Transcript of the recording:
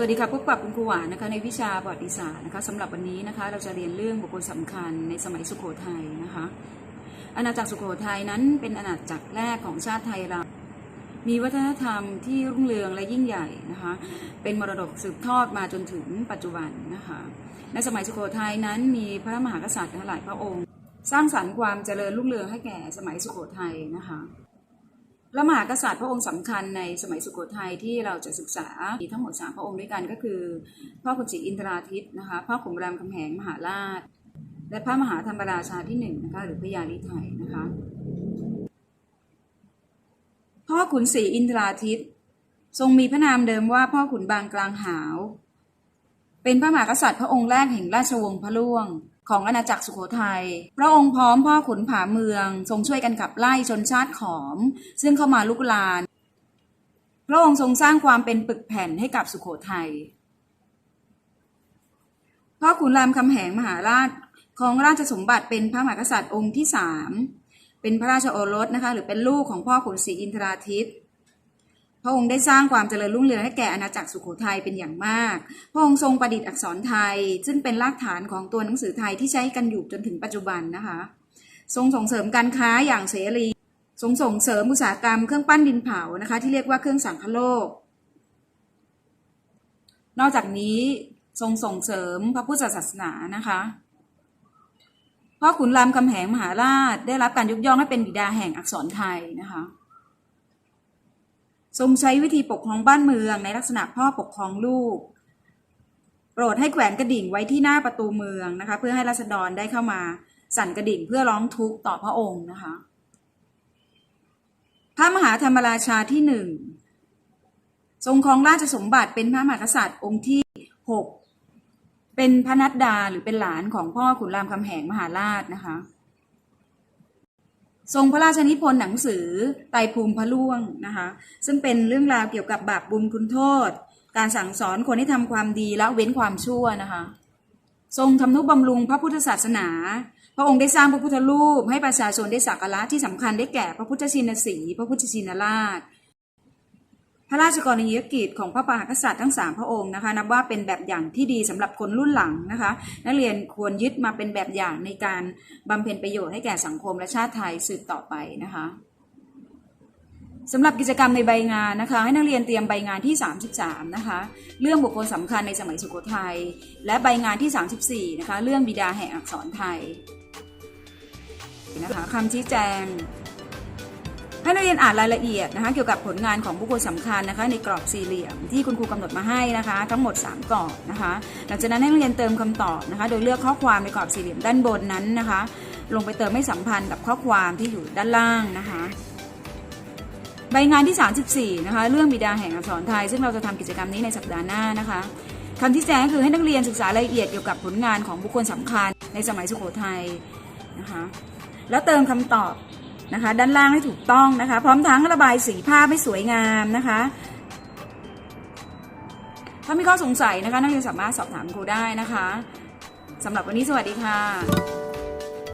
สวัสดีค่ะพบกับคุณครูหวานนะคะในวิชาประวัติศาสตร์นะคะสำหรับวันนี้นะคะเราจะเรียนเรื่องบุคคลสำคัญในสมัยสุโขทัยนะคะอาณาจักรสุโขทัยนั้นเป็นอาณาจักรแรกของชาติไทยเรา มีวัฒนธรรมที่รุ่งเรืองและยิ่งใหญ่นะคะเป็นมรดกสืบทอดมาจนถึงปัจจุบันนะคะในสมัยสุโขทัยนั้นมีพระมหากษัตริย์หลายพระองค์ สร้างสรรค์ความเจริญรุ่งเรืองให้แก่สมัยสุโขทัยนะคะ พระมหากษัตริย์พระองค์สำคัญในสมัยสุโขทัยที่เราจะศึกษามีทั้งหมดสามพระองค์ด้วยกันก็คือพ่อขุนศรีอินทราทิตนะคะพ่อขุนรามคำแหงมหาราช และพระมหาธรรมราชาที่หนึ่งนะคะหรือพระยาลิไทยนะคะพ่อขุนศรีอินทราทิตทรงมีพระนามเดิมว่าพ่อขุนบางกลางหาว เป็นพระมหากษัตริย์พระองค์แรกแห่งราชวงศ์พระล่วง ของอาณาจักรสุโขทัย พระองค์พร้อมพ่อขุนผาเมือง ทรงช่วยกันขับไล่ชนชาติขอม ซึ่งเข้ามาลุกลาน พระองค์ทรงสร้างความเป็นปึกแผ่นให้กับสุโขทัย พ่อขุนรามคำแหงมหาราชของราชสมบัติเป็นพระมหากษัตริย์องค์ที่สามเป็นพระราชโอรสนะคะหรือเป็นลูกของพ่อขุนศรีอินทราทิตย์ พระองค์ได้สร้างความเจริญรุ่งเรืองให้แก่อาณาจักรสุโขทัยเป็นอย่างมาก พระองค์ทรงประดิษฐ์อักษรไทย ซึ่งเป็นรากฐานของตัวหนังสือไทยที่ใช้กันอยู่จนถึงปัจจุบันนะคะ ทรงส่งเสริมการค้าอย่างเสรี ทรงส่งเสริมอุตสาหกรรมเครื่องปั้นดินเผานะคะ ที่เรียกว่าเครื่องสังคโลก นอกจากนี้ทรงส่งเสริมพระพุทธศาสนานะคะพ่อขุนรามคำแหงมหาราชได้รับการยกย่องให้เป็นบิดาแห่งอักษรไทยนะคะ ทรงใช้วิธีปกครองบ้านเมืองในลักษณะพ่อปกครองลูก โปรดให้แขวนกระดิ่งไว้ที่หน้าประตูเมืองนะคะ เพื่อให้ราษฎรได้เข้ามาสั่นกระดิ่งเพื่อร้องทุกข์ต่อพระองค์นะคะ พระมหาธรรมราชาที่หนึ่งทรงครองราชสมบัติเป็นพระมหากษัตริย์องค์ที่หกเป็นพระนัดดาหรือเป็นหลานของพ่อขุนรามคำแหงมหาราชนะคะ ทรงพระราชนิพนธ์หนังสือไตรภูมิพระล่วงนะคะ ซึ่งเป็นเรื่องราวเกี่ยวกับบาปบุญคุณโทษ การสั่งสอนคนให้ทำความดีและเว้นความชั่วนะคะ ทรงทำนุบำรุงพระพุทธศาสนา พระองค์ได้สร้างพระพุทธรูป ให้ประชาชนได้สักการะที่สำคัญได้แก่พระพุทธชินสี พระพุทธชินราช พระราชกรณียกิจของพระมหากษัตริย์ทั้งสามพระองค์นะคะนับว่าเป็นแบบอย่างที่ดีสำหรับคนรุ่นหลังนะคะนักเรียนควรยึดมาเป็นแบบอย่างในการบำเพ็ญประโยชน์ให้แก่สังคมและชาติไทยสืบต่อไปนะคะสำหรับกิจกรรมในใบงานนะคะให้นักเรียนเตรียมใบงานที่ 33นะคะเรื่องบุคคลสำคัญในสมัยสุโขทัยและใบงานที่ 34นะคะเรื่องบิดาแห่งอักษรไทยนะคะคำชี้แจง ให้นักเรียนอ่านรายละเอียดนะคะเกี่ยวกับผลงานของบุคคลสำคัญนะคะ ในกรอบสี่เหลี่ยมที่คุณครูกำหนดมาให้นะคะ ทั้งหมด 3กรอบนะคะหลังจากนั้นให้นักเรียนเติมคำตอบนะคะ โดยเลือกข้อความในกรอบสี่เหลี่ยมด้านบนนั้นนะคะ ลงไปเติมให้สัมพันธ์กับข้อความที่อยู่ด้านล่างนะคะใบงานที่ 34 นะคะ เรื่องบิดาแห่งอักษรไทย ซึ่งเราจะทำกิจกรรมนี้ในสัปดาห์หน้านะคะคำที่แจ้งก็คือให้นักเรียนศึกษารายละเอียดเกี่ยวกับผลงานของบุคคลสำคัญในสมัยสุโขทัยนะคะ แล้วเติมคำตอบ นะคะ ด้านล่างให้ถูกต้องนะคะ พร้อมทั้งระบายสีภาพให้สวยงามนะคะ ถ้ามีข้อสงสัยนะคะ นักเรียนสามารถสอบถามครูได้นะคะสำหรับวันนี้สวัสดีค่ะ